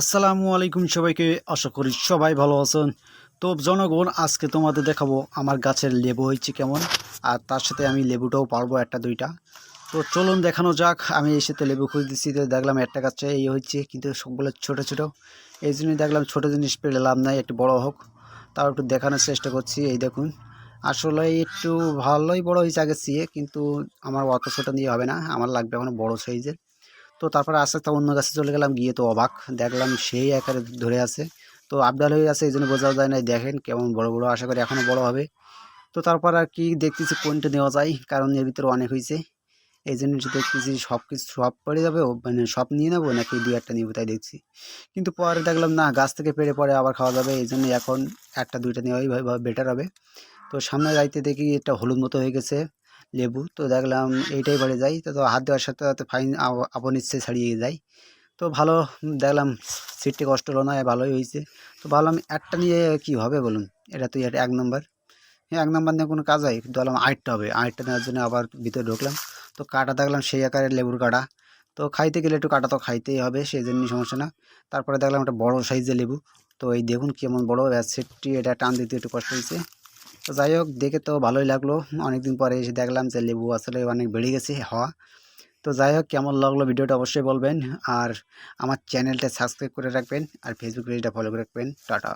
আসসালামু আলাইকুম সবাইকে। আশা করি সবাই ভালো আছেন। তো জনগণ, আজকে তোমাদের দেখাবো আমার গাছের লেবু হয়েছে কেমন, আর তার সাথে আমি লেবুটাও পারব একটা দুইটা। তো চলুন দেখানো যাক। আমি এসে তো লেবু খুঁজে দিচ্ছি তো দেখলাম একটা গাছে এই হচ্ছে কিন্তু সবগুলো ছোট ছোট। এই জন্যই দেখলাম ছোটো জিনিস পেলে লাভ নাই, একটু বড় হোক। তাও একটু দেখানোর চেষ্টা করছি, এই দেখুন। আসলে একটু ভালোই বড় হয়েছে আগের চেয়ে, কিন্তু আমার অত ছোটো দিয়ে হবে না, আমার লাগবে এখন বড় সাইজের। তো তারপরে আস্তে আস্তে অন্য গাছে চলে গেলাম, গিয়ে তো অবাক। দেখলাম সেই আকারে ধরে আছে। তো আপডাল হয়ে আছে এই জন্য বোঝাও যায় না দেখেন কেমন বড় বড়, আশা করি এখনও বড় হবে। তো তারপর আর কি দেখতেছি, কোনটা নেওয়া যায়, কারণ এর ভিতরে অনেক হয়েছে। এই জন্য দেখতেছি, সব কিছু, সব পড়ে যাবে মানে সব নিয়ে নেব নাকি দু একটা নিবো তাই দেখছি। কিন্তু পরে দেখলাম না, গাছ থেকে পেরে পরে আবার খাওয়া যাবে এই জন্য এখন একটা দুইটা নেওয়াই বেটার হবে। তো সামনে যাইতে দেখি, এটা হলুদ মতো হয়ে গেছে। লেবু। তো দেখলাম এইটাই বাড়ি যাই। তো হাত দেওয়ার সাথে সাথে ফাইন আপন ইচ্ছে ছাড়িয়ে যায় তো ভালো দেখলাম সিটটি কষ্ট হলো না ভালোই হয়েছে। তো ভাবলাম একটা নিয়ে কি হবে বলুন? এটা তো এটা এক নম্বর। হ্যাঁ এক নম্বর নিয়ে কোনো কাজ হয় কিন্তু ভাবলাম আটটা হবে। আটটা নেওয়ার জন্য আবার ভিতরে ঢুকলাম। তো কাটা দেখলাম সেই আকারের লেবুর কাটা। তো খাইতে গেলে একটু কাটা তো খাইতেই হবে সেই জন্যই সমস্যা না। তারপরে দেখলাম একটা বড় সাইজের লেবু। তো এই দেখুন কেমন বড় সেটটি এটা টান দিতে একটু কষ্ট হয়েছে। তো যাই হোক, দেখে তো ভালোই লাগল। অনেকদিন পরে এসে দেখলাম যে লেবু আসলে অনেক বেড়ে গেছে হওয়া। তো যাই হোক, কেমন লাগল ভিডিওটা অবশ্যই বলবেন। আর আমার চ্যানেলটা সাবস্ক্রাইব করে রাখবেন। আর ফেসবুক পেজটা ফলো করে রাখবেন। টাটা।